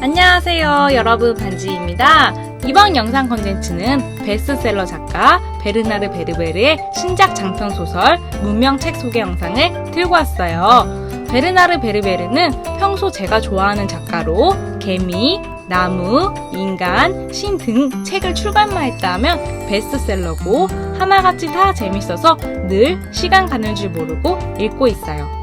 안녕하세요 여러분. 반지입니다. 이번 영상 컨텐츠는 베스트셀러 작가 베르나르 베르베르의 신작 장편 소설 문명 책 소개 영상을 들고 왔어요. 베르나르 베르베르는 평소 제가 좋아하는 작가로 개미, 나무, 인간, 신 등 책을 출간만 했다 하면 베스트셀러고 하나같이 다 재밌어서 늘 시간 가는 줄 모르고 읽고 있어요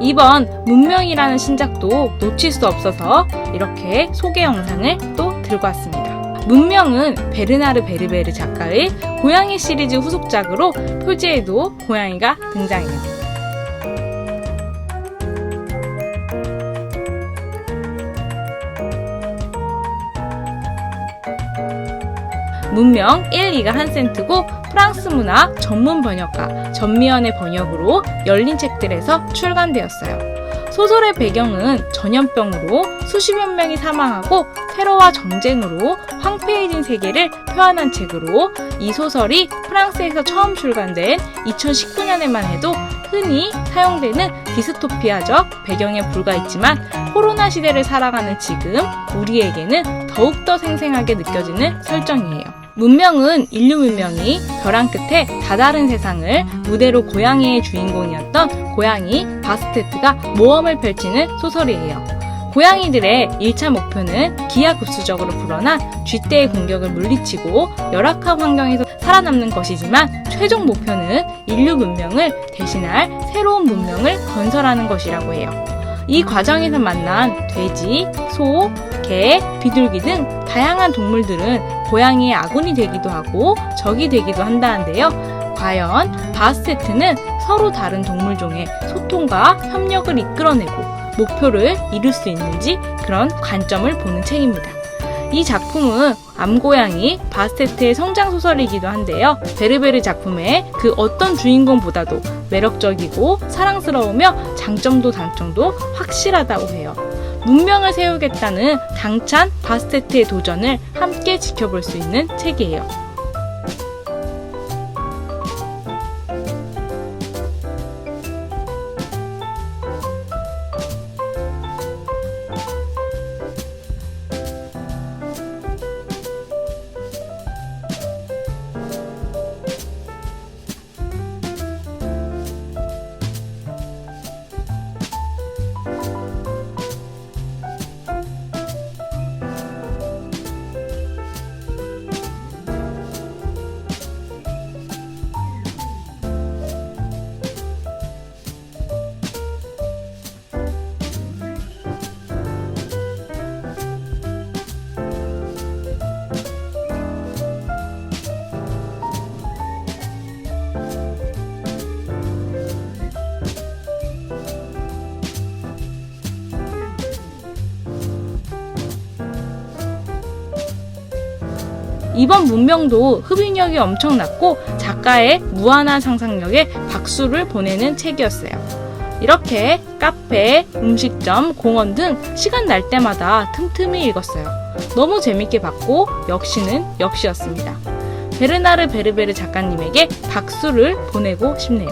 이번 문명이라는 신작도 놓칠 수 없어서 이렇게 소개 영상을 또 들고 왔습니다. 문명은 베르나르 베르베르 작가의 고양이 시리즈 후속작으로 표지에도 고양이가 등장해요. 문명 1, 2가 한 센트고 프랑스 문학 전문 번역가 전미연의 번역으로 열린 책들에서 출간되었어요. 소설의 배경은 전염병으로 수십여 명이 사망하고 테러와 전쟁으로 황폐해진 세계를 표현한 책으로 이 소설이 프랑스에서 처음 출간된 2019년에만 해도 흔히 사용되는 디스토피아적 배경에 불과했지만 코로나 시대를 살아가는 지금 우리에게는 더욱더 생생하게 느껴지는 설정이에요. 문명은 인류 문명이 벼랑 끝에 다다른 세상을 무대로 고양이의 주인공이었던 고양이 바스테트가 모험을 펼치는 소설이에요. 고양이들의 1차 목표는 기하급수적으로 불어난 쥐떼의 공격을 물리치고 열악한 환경에서 살아남는 것이지만 최종 목표는 인류 문명을 대신할 새로운 문명을 건설하는 것이라고 해요. 이 과정에서 만난 돼지, 소, 개, 비둘기 등 다양한 동물들은 고양이의 아군이 되기도 하고 적이 되기도 한다는데요. 과연 바스테트는 서로 다른 동물종의 소통과 협력을 이끌어내고 목표를 이룰 수 있는지 그런 관점을 보는 책입니다. 이 작품은 암고양이 바스테트의 성장 소설이기도 한데요. 베르베르 작품의 그 어떤 주인공보다도 매력적이고 사랑스러우며 장점도 단점도 확실하다고 해요. 문명을 세우겠다는 당찬 바스테트의 도전을 함께 지켜볼 수 있는 책이에요. 이번 문명도 흡입력이 엄청났고 작가의 무한한 상상력에 박수를 보내는 책이었어요. 이렇게 카페, 음식점, 공원 등 시간 날 때마다 틈틈이 읽었어요. 너무 재밌게 봤고 역시는 역시였습니다. 베르나르 베르베르 작가님에게 박수를 보내고 싶네요.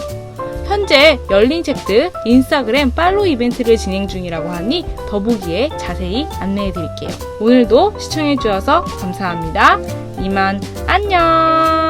현재 열린 책들 인스타그램 팔로우 이벤트를 진행 중이라고 하니 더보기에 자세히 안내해 드릴게요. 오늘도 시청해 주셔서 감사합니다. 이만 안녕!